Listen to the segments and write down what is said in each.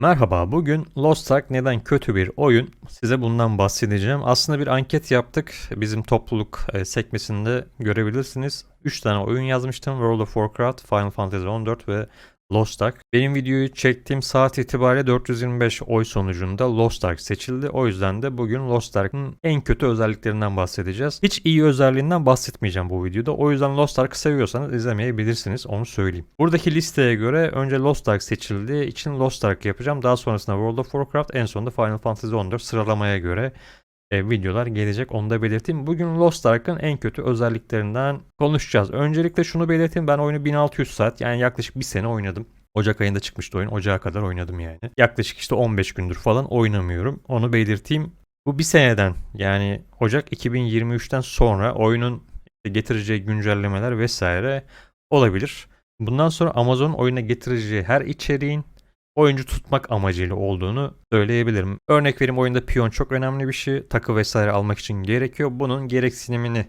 Merhaba, bugün Lost Ark neden kötü bir oyun? Size bundan bahsedeceğim. Aslında bir anket yaptık. Bizim topluluk e, sekmesinde görebilirsiniz. 3 tane oyun yazmıştım. World of Warcraft, Final Fantasy 14 ve Lost Ark. Benim videoyu çektiğim saat itibariyle 425 oy sonucunda Lost Ark seçildi. O yüzden de bugün Lost Ark'ın en kötü özelliklerinden bahsedeceğiz. Hiç iyi özelliğinden bahsetmeyeceğim bu videoda. O yüzden Lost Ark'ı seviyorsanız izlemeyebilirsiniz. Onu söyleyeyim. Buradaki listeye göre önce Lost Ark seçildiği için Lost Ark yapacağım. Daha sonrasında World of Warcraft en sonunda Final Fantasy 14 sıralamaya göre e, videolar gelecek onu da belirteyim. Bugün Lost Ark'ın en kötü özelliklerinden konuşacağız. Öncelikle şunu belirteyim ben oyunu 1600 saat yani yaklaşık bir sene oynadım. Ocak ayında çıkmıştı oyun. Ocağa kadar oynadım yani. Yaklaşık işte 15 gündür falan oynamıyorum. Onu belirteyim. Bu bir seneden yani Ocak 2023'ten sonra oyunun getireceği güncellemeler vesaire olabilir. Bundan sonra Amazon oyuna getireceği her içeriğin oyuncu tutmak amacıyla olduğunu söyleyebilirim. Örnek vereyim oyunda piyon çok önemli bir şey. Takı vesaire almak için gerekiyor. Bunun gereksinimini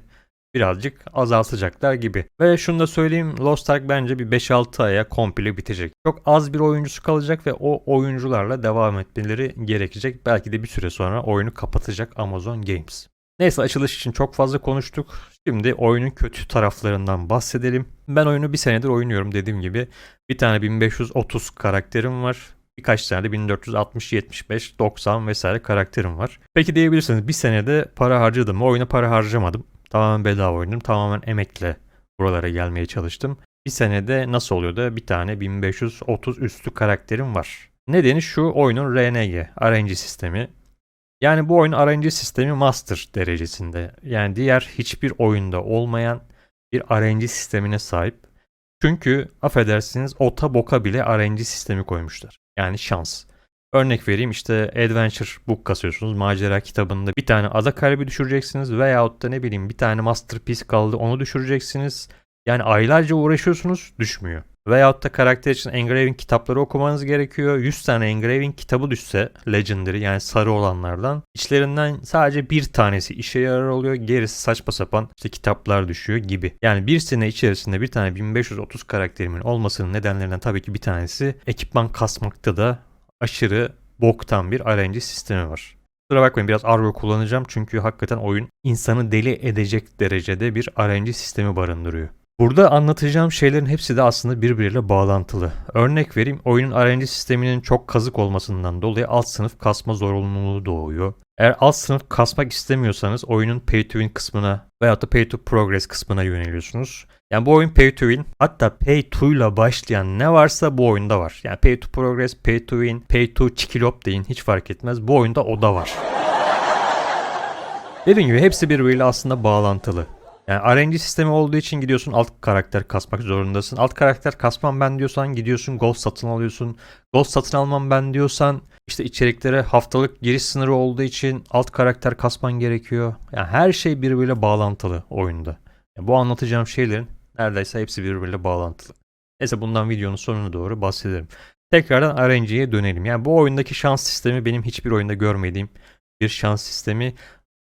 birazcık azaltacaklar gibi. Ve şunu da söyleyeyim Lost Ark bence bir 5-6 aya komple bitecek. Çok az bir oyuncusu kalacak ve o oyuncularla devam etmeleri gerekecek. Belki de bir süre sonra oyunu kapatacak Amazon Games. Neyse açılış için çok fazla konuştuk. Şimdi oyunun kötü taraflarından bahsedelim. Ben oyunu bir senedir oynuyorum dediğim gibi. Bir tane 1530 karakterim var. Birkaç tane de 1460, 75, 90 vesaire karakterim var. Peki diyebilirsiniz bir senede para harcadım mı? Oyuna para harcamadım. Tamamen bedava oynadım. Tamamen emekle buralara gelmeye çalıştım. Bir senede nasıl oluyor da bir tane 1530 üstü karakterim var. Nedeni şu oyunun RNG, RNG sistemi. Yani bu oyun RNG sistemi master derecesinde. Yani diğer hiçbir oyunda olmayan bir RNG sistemine sahip. Çünkü affedersiniz ota boka bile RNG sistemi koymuşlar. Yani şans. Örnek vereyim işte Adventure Book kasıyorsunuz. Macera kitabında bir tane ada kalbi düşüreceksiniz. Veyahut da ne bileyim bir tane Masterpiece kaldı onu düşüreceksiniz. Yani aylarca uğraşıyorsunuz düşmüyor. Veyahut da karakter için engraving kitapları okumanız gerekiyor. 100 tane engraving kitabı düşse Legendary yani sarı olanlardan içlerinden sadece bir tanesi işe yarar oluyor. Gerisi saçma sapan işte kitaplar düşüyor gibi. Yani bir sene içerisinde bir tane 1530 karakterimin olmasının nedenlerinden tabii ki bir tanesi ekipman kasmakta da aşırı boktan bir RNG sistemi var. Kusura bakmayın biraz argo kullanacağım çünkü hakikaten oyun insanı deli edecek derecede bir RNG sistemi barındırıyor. Burada anlatacağım şeylerin hepsi de aslında birbiriyle bağlantılı. Örnek vereyim oyunun RNG sisteminin çok kazık olmasından dolayı alt sınıf kasma zorunluluğu doğuyor. Eğer alt sınıf kasmak istemiyorsanız oyunun pay to win kısmına veyahut da pay to progress kısmına yöneliyorsunuz. Yani bu oyun pay to win hatta pay to ile başlayan ne varsa bu oyunda var. Yani pay to progress, pay to win, pay to çikilop deyin hiç fark etmez. Bu oyunda o da var. Dediğim gibi hepsi birbiriyle aslında bağlantılı. Yani RNG sistemi olduğu için gidiyorsun alt karakter kasmak zorundasın. Alt karakter kasmam ben diyorsan gidiyorsun gold satın alıyorsun. Gold satın almam ben diyorsan işte içeriklere haftalık giriş sınırı olduğu için alt karakter kasman gerekiyor. Yani her şey birbiriyle bağlantılı oyunda. Yani bu anlatacağım şeylerin neredeyse hepsi birbiriyle bağlantılı. Neyse bundan videonun sonuna doğru bahsederim. Tekrardan RNG'ye dönelim. Yani bu oyundaki şans sistemi benim hiçbir oyunda görmediğim bir şans sistemi.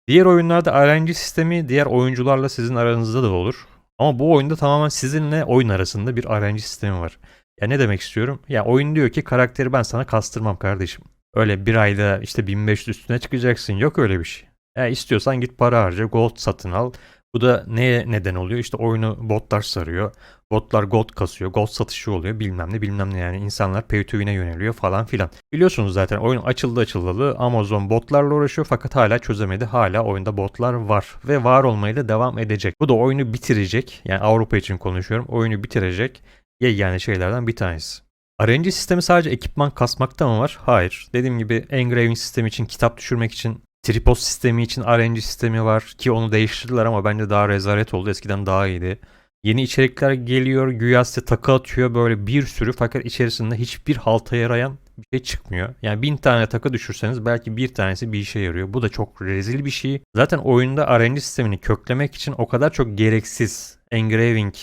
Diğer oyunlarda RNG sistemi diğer oyuncularla sizin aranızda da olur. Ama bu oyunda tamamen sizinle oyun arasında bir RNG sistemi var. Ya ne demek istiyorum? Ya oyun diyor ki karakteri ben sana kastırmam kardeşim. Öyle bir ayda işte 1500 üstüne çıkacaksın. Yok öyle bir şey. Ya istiyorsan git para harca, gold satın al. Bu da neye neden oluyor? İşte oyunu botlar sarıyor. Botlar gold kasıyor. Gold satışı oluyor. Bilmem ne bilmem ne yani. insanlar pay to win'e yöneliyor falan filan. Biliyorsunuz zaten oyun açıldı açılalı Amazon botlarla uğraşıyor fakat hala çözemedi. Hala oyunda botlar var. Ve var olmaya da devam edecek. Bu da oyunu bitirecek. Yani Avrupa için konuşuyorum. Oyunu bitirecek. Yani şeylerden bir tanesi. RNG sistemi sadece ekipman kasmakta mı var? Hayır. Dediğim gibi engraving sistemi için, kitap düşürmek için Tripod sistemi için RNG sistemi var ki onu değiştirdiler ama bence daha rezalet oldu. Eskiden daha iyiydi. Yeni içerikler geliyor. Güya size takı atıyor böyle bir sürü fakat içerisinde hiçbir halta yarayan bir şey çıkmıyor. Yani bin tane takı düşürseniz belki bir tanesi bir işe yarıyor. Bu da çok rezil bir şey. Zaten oyunda RNG sistemini köklemek için o kadar çok gereksiz engraving,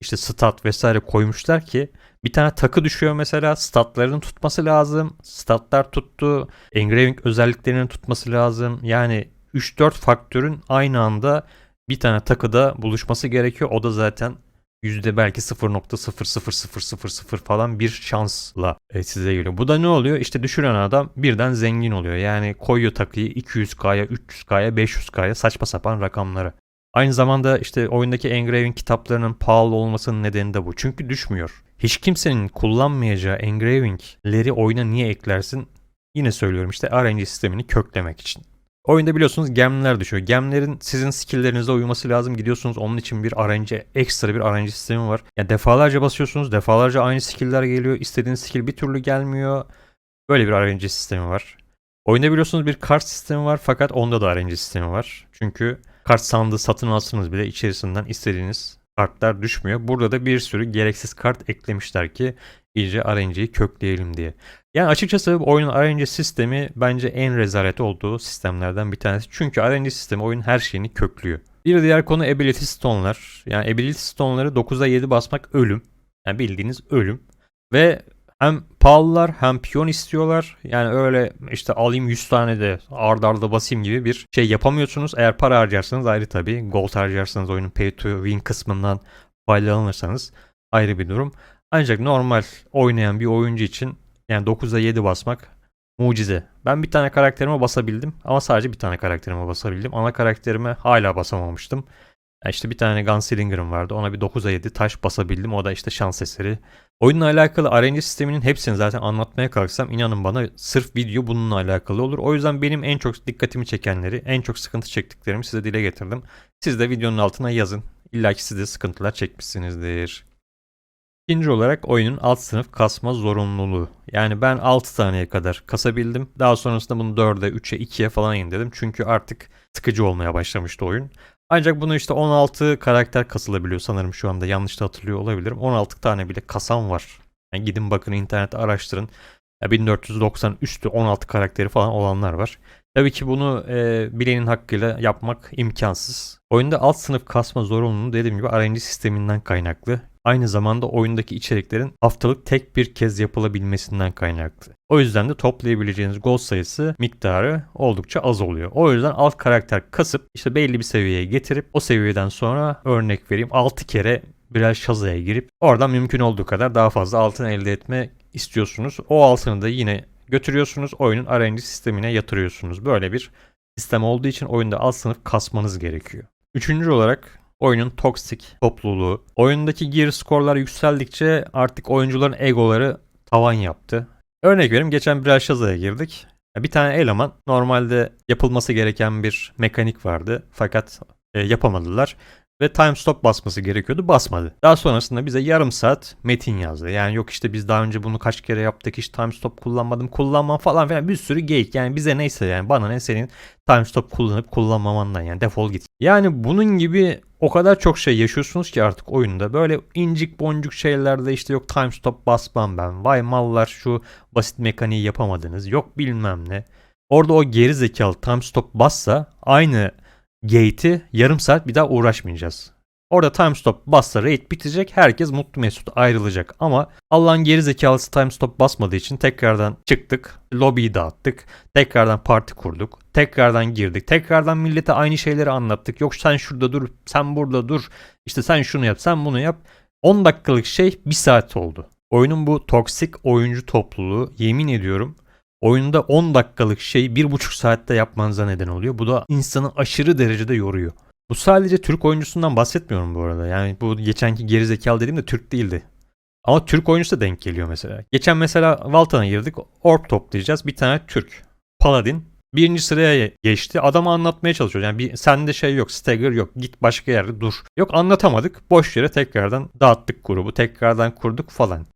işte stat vesaire koymuşlar ki bir tane takı düşüyor mesela statlarının tutması lazım. Statlar tuttu. Engraving özelliklerinin tutması lazım. Yani 3-4 faktörün aynı anda bir tane takıda buluşması gerekiyor. O da zaten yüzde belki 0.00000 falan bir şansla e, size geliyor. Bu da ne oluyor? İşte düşüren adam birden zengin oluyor. Yani koyuyor takıyı 200k'ya, 300k'ya, 500k'ya saçma sapan rakamlara. Aynı zamanda işte oyundaki engraving kitaplarının pahalı olmasının nedeni de bu. Çünkü düşmüyor. Hiç kimsenin kullanmayacağı engravingleri oyuna niye eklersin? Yine söylüyorum işte RNG sistemini köklemek için. Oyunda biliyorsunuz gemler düşüyor. Gemlerin sizin skill'lerinize uyması lazım. Gidiyorsunuz onun için bir RNG, ekstra bir RNG sistemi var. Yani defalarca basıyorsunuz, defalarca aynı skill'ler geliyor. İstediğiniz skill bir türlü gelmiyor. Böyle bir RNG sistemi var. Oyunda biliyorsunuz bir kart sistemi var fakat onda da RNG sistemi var. Çünkü kart sandığı satın alsanız bile içerisinden istediğiniz kartlar düşmüyor. Burada da bir sürü gereksiz kart eklemişler ki iyice RNG'yi kökleyelim diye. Yani açıkçası oyunun RNG sistemi bence en rezalet olduğu sistemlerden bir tanesi. Çünkü RNG sistemi oyunun her şeyini köklüyor. Bir diğer konu Ability Stone'lar. Yani Ability Stone'ları 9'a 7 basmak ölüm. Yani bildiğiniz ölüm. Ve hem pahalılar hem piyon istiyorlar. Yani öyle işte alayım 100 tane de ard arda basayım gibi bir şey yapamıyorsunuz. Eğer para harcarsanız ayrı tabii. Gold harcarsanız oyunun pay to win kısmından faydalanırsanız ayrı bir durum. Ancak normal oynayan bir oyuncu için yani 9'a 7 basmak mucize. Ben bir tane karakterime basabildim ama sadece bir tane karakterime basabildim. Ana karakterime hala basamamıştım. Yani işte bir tane Gunslinger'ım vardı. Ona bir 9'a 7 taş basabildim. O da işte şans eseri. Oyunla alakalı RNG sisteminin hepsini zaten anlatmaya kalksam inanın bana sırf video bununla alakalı olur. O yüzden benim en çok dikkatimi çekenleri, en çok sıkıntı çektiklerimi size dile getirdim. Siz de videonun altına yazın. İlla ki siz de sıkıntılar çekmişsinizdir. İkinci olarak oyunun alt sınıf kasma zorunluluğu. Yani ben 6 taneye kadar kasabildim. Daha sonrasında bunu 4'e, 3'e, 2'ye falan indirdim. Çünkü artık sıkıcı olmaya başlamıştı oyun. Ancak bunu işte 16 karakter kasılabiliyor sanırım şu anda yanlış da hatırlıyor olabilirim. 16 tane bile kasan var. Yani gidin bakın internette araştırın. Ya 1490 üstü 16 karakteri falan olanlar var. Tabii ki bunu e, bilenin hakkıyla yapmak imkansız. Oyunda alt sınıf kasma zorunluluğu dediğim gibi RNG sisteminden kaynaklı. Aynı zamanda oyundaki içeriklerin haftalık tek bir kez yapılabilmesinden kaynaklı. O yüzden de toplayabileceğiniz gol sayısı miktarı oldukça az oluyor. O yüzden alt karakter kasıp işte belli bir seviyeye getirip o seviyeden sonra örnek vereyim 6 kere birer şazaya girip oradan mümkün olduğu kadar daha fazla altın elde etme istiyorsunuz. O altını da yine götürüyorsunuz oyunun RNG sistemine yatırıyorsunuz. Böyle bir sistem olduğu için oyunda alt sınıf kasmanız gerekiyor. Üçüncü olarak oyunun toksik topluluğu. Oyundaki gear skorlar yükseldikçe artık oyuncuların egoları tavan yaptı. Örnek vereyim geçen bir Shaza'ya girdik. Bir tane eleman normalde yapılması gereken bir mekanik vardı fakat e, yapamadılar ve time stop basması gerekiyordu basmadı. Daha sonrasında bize yarım saat metin yazdı. Yani yok işte biz daha önce bunu kaç kere yaptık hiç time stop kullanmadım kullanmam falan filan bir sürü geyik. Yani bize neyse yani bana ne senin time stop kullanıp kullanmamandan yani defol git. Yani bunun gibi o kadar çok şey yaşıyorsunuz ki artık oyunda. Böyle incik boncuk şeylerde işte yok time stop basmam ben. Vay mallar şu basit mekaniği yapamadınız. Yok bilmem ne. Orada o geri zekalı time stop bassa aynı gate'i yarım saat bir daha uğraşmayacağız. Orada time stop bassa raid bitecek. Herkes mutlu mesut ayrılacak. Ama Allah'ın geri zekalısı time stop basmadığı için tekrardan çıktık. Lobiyi dağıttık. Tekrardan parti kurduk. Tekrardan girdik. Tekrardan millete aynı şeyleri anlattık. Yok sen şurada dur. Sen burada dur. İşte sen şunu yap. Sen bunu yap. 10 dakikalık şey 1 saat oldu. Oyunun bu toksik oyuncu topluluğu yemin ediyorum oyunda 10 dakikalık şey 1,5 saatte yapmanıza neden oluyor. Bu da insanı aşırı derecede yoruyor. Bu sadece Türk oyuncusundan bahsetmiyorum bu arada. Yani bu geçenki gerizekalı dediğim de Türk değildi. Ama Türk oyuncusu da denk geliyor mesela. Geçen mesela Valtan'a girdik. Orb toplayacağız. Bir tane Türk. Paladin. Birinci sıraya geçti. Adamı anlatmaya çalışıyor. Yani bir, sende şey yok. Stagger yok. Git başka yerde dur. Yok anlatamadık. Boş yere tekrardan dağıttık grubu. Tekrardan kurduk falan.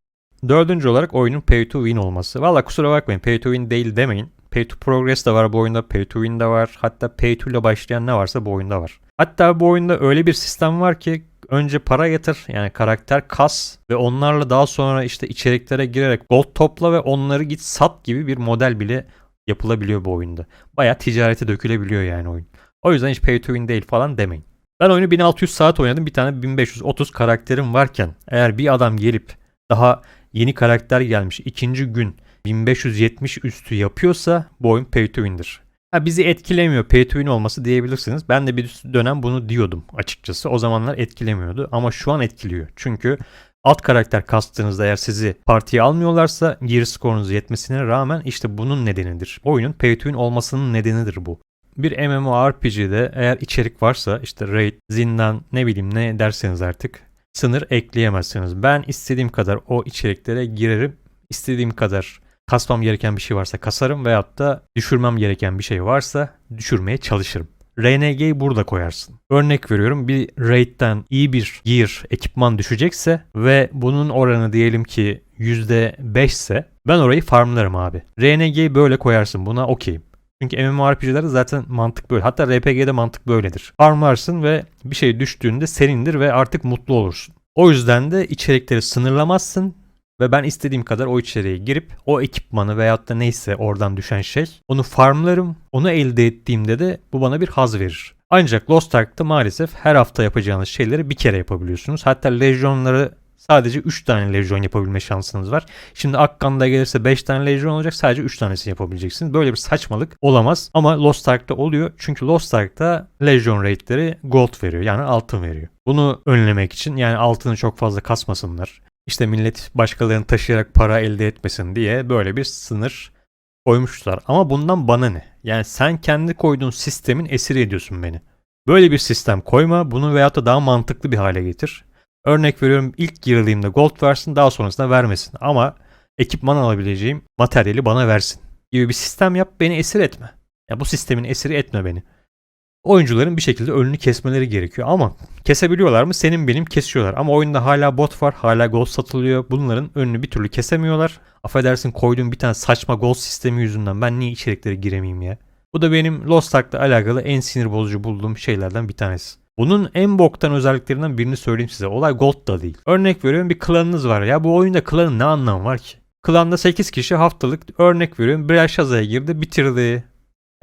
Dördüncü olarak oyunun pay to win olması. Valla kusura bakmayın pay to win değil demeyin. Pay to progress de var bu oyunda. Pay to win de var. Hatta pay to ile başlayan ne varsa bu oyunda var. Hatta bu oyunda öyle bir sistem var ki önce para yatır yani karakter kas ve onlarla daha sonra işte içeriklere girerek gold topla ve onları git sat gibi bir model bile yapılabiliyor bu oyunda. Baya ticarete dökülebiliyor yani oyun. O yüzden hiç pay to win değil falan demeyin. Ben oyunu 1600 saat oynadım. Bir tane 1530 karakterim varken eğer bir adam gelip daha yeni karakter gelmiş ikinci gün 1570 üstü yapıyorsa bu oyun pay to win'dir. Ha, bizi etkilemiyor pay to win olması diyebilirsiniz. Ben de bir dönem bunu diyordum açıkçası. O zamanlar etkilemiyordu ama şu an etkiliyor. Çünkü alt karakter kastığınızda eğer sizi partiye almıyorlarsa gear skorunuz yetmesine rağmen işte bunun nedenidir. Oyunun pay to win olmasının nedenidir bu. Bir MMORPG'de eğer içerik varsa işte raid, zindan ne bileyim ne derseniz artık sınır ekleyemezsiniz. Ben istediğim kadar o içeriklere girerim. İstediğim kadar kasmam gereken bir şey varsa kasarım veyahut da düşürmem gereken bir şey varsa düşürmeye çalışırım. RNG'yi burada koyarsın. Örnek veriyorum bir raid'den iyi bir gear, ekipman düşecekse ve bunun oranı diyelim ki %5 ise ben orayı farmlarım abi. RNG'yi böyle koyarsın buna okeyim. Çünkü MMORPG'lerde zaten mantık böyle. Hatta RPG'de mantık böyledir. Farmlarsın ve bir şey düştüğünde senindir ve artık mutlu olursun. O yüzden de içerikleri sınırlamazsın ve ben istediğim kadar o içeriğe girip o ekipmanı veyahut da neyse oradan düşen şey onu farmlarım. Onu elde ettiğimde de bu bana bir haz verir. Ancak Lost Ark'ta maalesef her hafta yapacağınız şeyleri bir kere yapabiliyorsunuz. Hatta lejyonları sadece 3 tane lejyon yapabilme şansınız var. Şimdi Akkan'da gelirse 5 tane lejyon olacak sadece 3 tanesini yapabileceksiniz. Böyle bir saçmalık olamaz ama Lost Ark'ta oluyor. Çünkü Lost Ark'ta lejyon rate'leri gold veriyor yani altın veriyor. Bunu önlemek için yani altını çok fazla kasmasınlar. İşte millet başkalarını taşıyarak para elde etmesin diye böyle bir sınır koymuşlar. Ama bundan bana ne? Yani sen kendi koyduğun sistemin esiri ediyorsun beni. Böyle bir sistem koyma, bunu veyahut da daha mantıklı bir hale getir. Örnek veriyorum ilk girdiğimde gold versin daha sonrasında vermesin. Ama ekipman alabileceğim materyali bana versin gibi bir sistem yap beni esir etme. Ya bu sistemin esiri etme beni. Oyuncuların bir şekilde önünü kesmeleri gerekiyor ama kesebiliyorlar mı? Senin benim kesiyorlar. Ama oyunda hala bot var, hala gol satılıyor. Bunların önünü bir türlü kesemiyorlar. Affedersin koyduğum bir tane saçma gol sistemi yüzünden ben niye içeriklere giremeyeyim ya? Bu da benim Lost Ark'la alakalı en sinir bozucu bulduğum şeylerden bir tanesi. Bunun en boktan özelliklerinden birini söyleyeyim size. Olay gold da değil. Örnek veriyorum bir klanınız var. Ya bu oyunda klanın ne anlamı var ki? Klanda 8 kişi haftalık örnek veriyorum Birer Shaza'ya girdi bitirdi.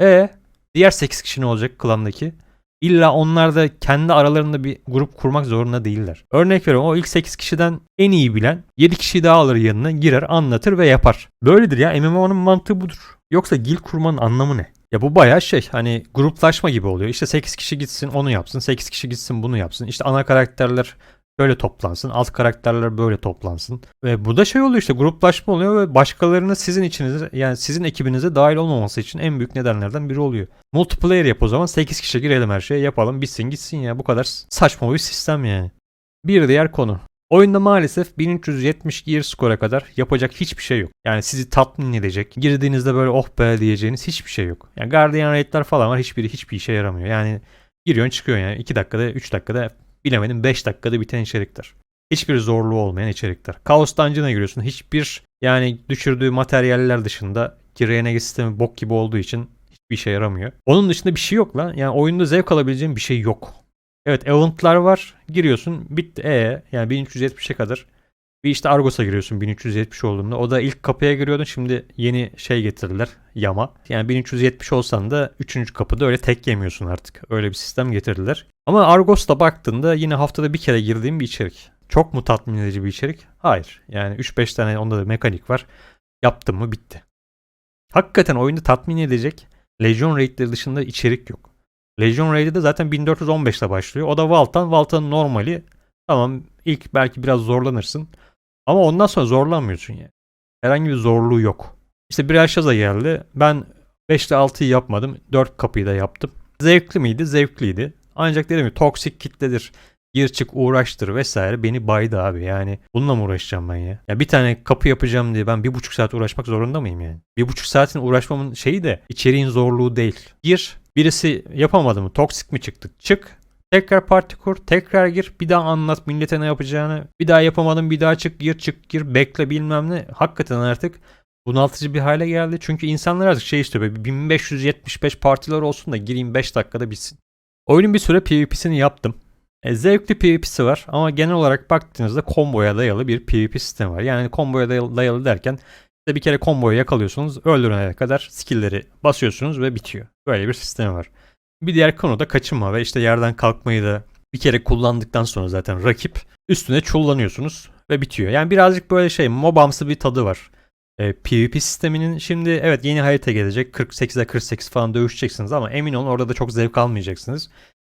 E diğer 8 kişi ne olacak klandaki? İlla onlar da kendi aralarında bir grup kurmak zorunda değiller. Örnek veriyorum o ilk 8 kişiden en iyi bilen 7 kişi daha alır yanına girer anlatır ve yapar. Böyledir ya MMO'nun mantığı budur. Yoksa gil kurmanın anlamı ne? Ya bu bayağı şey hani gruplaşma gibi oluyor. İşte 8 kişi gitsin onu yapsın, 8 kişi gitsin bunu yapsın. İşte ana karakterler böyle toplansın, alt karakterler böyle toplansın. Ve bu da şey oluyor işte gruplaşma oluyor ve başkalarının sizin içinize yani sizin ekibinize dahil olmaması için en büyük nedenlerden biri oluyor. Multiplayer yap o zaman 8 kişi girelim her şeye yapalım bitsin gitsin ya bu kadar saçma bir sistem yani. Bir diğer konu. Oyunda maalesef 1370 gear skora kadar yapacak hiçbir şey yok. Yani sizi tatmin edecek, girdiğinizde böyle oh be diyeceğiniz hiçbir şey yok. Yani Guardian Raid'ler falan var hiçbiri hiçbir işe yaramıyor. Yani giriyorsun çıkıyorsun yani 2 dakikada 3 dakikada bilemedim 5 dakikada biten içerikler. Hiçbir zorluğu olmayan içerikler. Chaos Dungeon'a giriyorsun. Hiçbir yani düşürdüğü materyaller dışında ki RNG sistemi bok gibi olduğu için hiçbir işe yaramıyor. Onun dışında bir şey yok lan. Yani oyunda zevk alabileceğin bir şey yok. Evet eventlar var. Giriyorsun. Bitti. E yani 1370'e kadar. Bir işte Argos'a giriyorsun 1370 olduğunda. O da ilk kapıya giriyordun. Şimdi yeni şey getirdiler. Yama. Yani 1370 olsan da 3. kapıda öyle tek yemiyorsun artık. Öyle bir sistem getirdiler. Ama Argos'ta baktığında yine haftada bir kere girdiğim bir içerik. Çok mu tatmin edici bir içerik? Hayır. Yani 3-5 tane onda da mekanik var. Yaptım mı bitti. Hakikaten oyunda tatmin edecek Legion Raid'leri dışında içerik yok. Legion Raid'de de zaten 1415 ile başlıyor. O da Valtan. Valtan'ın normali. Tamam ilk belki biraz zorlanırsın. Ama ondan sonra zorlanmıyorsun yani. Herhangi bir zorluğu yok. İşte bir Aşaza geldi. Ben 5 ile 6'yı yapmadım. 4 kapıyı da yaptım. Zevkli miydi? Zevkliydi. Ancak dedim ki toksik kitledir. Gir çık uğraştır vesaire beni baydı abi yani bununla mı uğraşacağım ben ya? Ya bir tane kapı yapacağım diye ben bir buçuk saat uğraşmak zorunda mıyım yani? Bir buçuk saatin uğraşmamın şeyi de içeriğin zorluğu değil. Gir birisi yapamadı mı toksik mi çıktı çık Tekrar parti kur, tekrar gir, bir daha anlat millete ne yapacağını. Bir daha yapamadın, bir daha çık, gir, çık, gir, bekle bilmem ne. Hakikaten artık bunaltıcı bir hale geldi. Çünkü insanlar artık şey istiyor. Böyle 1575 partiler olsun da gireyim 5 dakikada bitsin. Oyunun bir süre PvP'sini yaptım. E, zevkli PvP'si var ama genel olarak baktığınızda komboya dayalı bir PvP sistemi var. Yani komboya dayalı derken işte bir kere komboyu yakalıyorsunuz, öldürene kadar skill'leri basıyorsunuz ve bitiyor. Böyle bir sistemi var. Bir diğer konu da kaçınma ve işte yerden kalkmayı da bir kere kullandıktan sonra zaten rakip üstüne çullanıyorsunuz ve bitiyor. Yani birazcık böyle şey mobamsı bir tadı var. e, PvP sisteminin şimdi evet yeni harita gelecek. 48'e 48 falan dövüşeceksiniz ama emin olun orada da çok zevk almayacaksınız.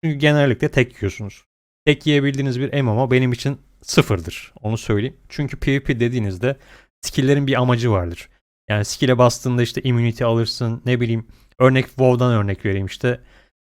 Çünkü genellikle tek yiyorsunuz. Tek yiyebildiğiniz bir MMO benim için sıfırdır. Onu söyleyeyim. Çünkü PvP dediğinizde skill'lerin bir amacı vardır. Yani skill'e bastığında işte immunity alırsın ne bileyim örnek WoW'dan örnek vereyim işte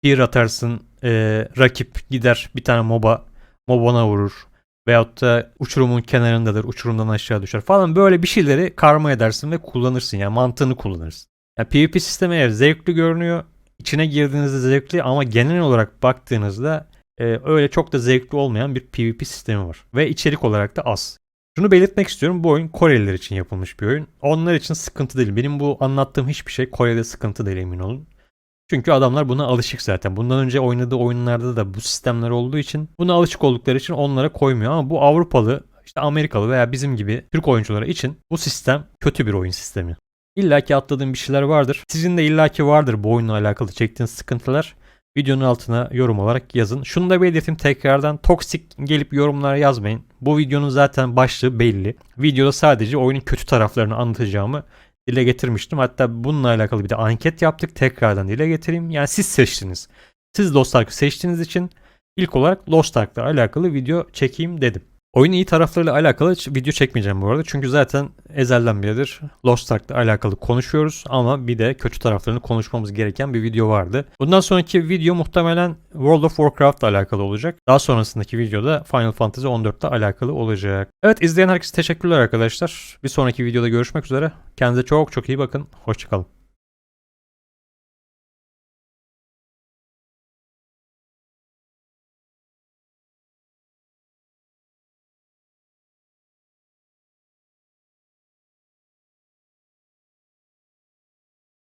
bir atarsın e, rakip gider bir tane moba mobana vurur veyahut da uçurumun kenarındadır uçurumdan aşağı düşer falan böyle bir şeyleri karma edersin ve kullanırsın yani mantığını kullanırsın. Yani PvP sistemi eğer zevkli görünüyor içine girdiğinizde zevkli ama genel olarak baktığınızda e, öyle çok da zevkli olmayan bir PvP sistemi var ve içerik olarak da az. Şunu belirtmek istiyorum. Bu oyun Koreliler için yapılmış bir oyun. Onlar için sıkıntı değil. Benim bu anlattığım hiçbir şey Kore'de sıkıntı değil emin olun. Çünkü adamlar buna alışık zaten. Bundan önce oynadığı oyunlarda da bu sistemler olduğu için buna alışık oldukları için onlara koymuyor. Ama bu Avrupalı, işte Amerikalı veya bizim gibi Türk oyunculara için bu sistem kötü bir oyun sistemi. İlla ki atladığım bir şeyler vardır. Sizin de illaki vardır bu oyunla alakalı çektiğiniz sıkıntılar. Videonun altına yorum olarak yazın. Şunu da belirteyim tekrardan. Toksik gelip yorumlara yazmayın. Bu videonun zaten başlığı belli. Videoda sadece oyunun kötü taraflarını anlatacağımı dile getirmiştim. Hatta bununla alakalı bir de anket yaptık. Tekrardan dile getireyim. Yani siz seçtiniz. Siz Lost Ark'ı seçtiğiniz için ilk olarak Lost Ark'la alakalı video çekeyim dedim. Oyunun iyi taraflarıyla alakalı hiç video çekmeyeceğim bu arada. Çünkü zaten ezelden beridir Lost Ark'la alakalı konuşuyoruz. Ama bir de kötü taraflarını konuşmamız gereken bir video vardı. Bundan sonraki video muhtemelen World of Warcraft'la alakalı olacak. Daha sonrasındaki videoda Final Fantasy 14'le alakalı olacak. Evet izleyen herkese teşekkürler arkadaşlar. Bir sonraki videoda görüşmek üzere. Kendinize çok çok iyi bakın. Hoşçakalın.